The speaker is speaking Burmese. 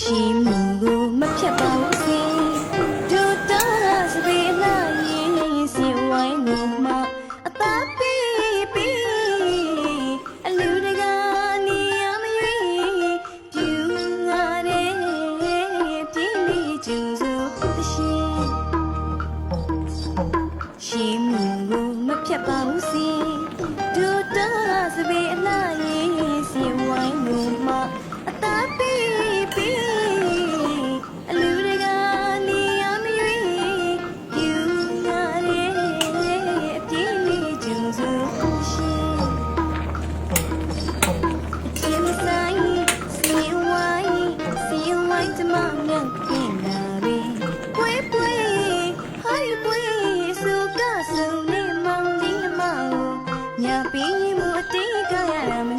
ရှိမှုကိုမဖြတ်ပါဘူးစေဒူတာရစပေးလာရင်စီဝိုင်းကိုမှအသာပေးပြီးအလူတကာနေရမရွေးပြူငါနဲ့ပြင်းပြီးကျူစုသရှင်ရှိမှုကိုမဖြတ်ပါဘူးစေ होते गया मैं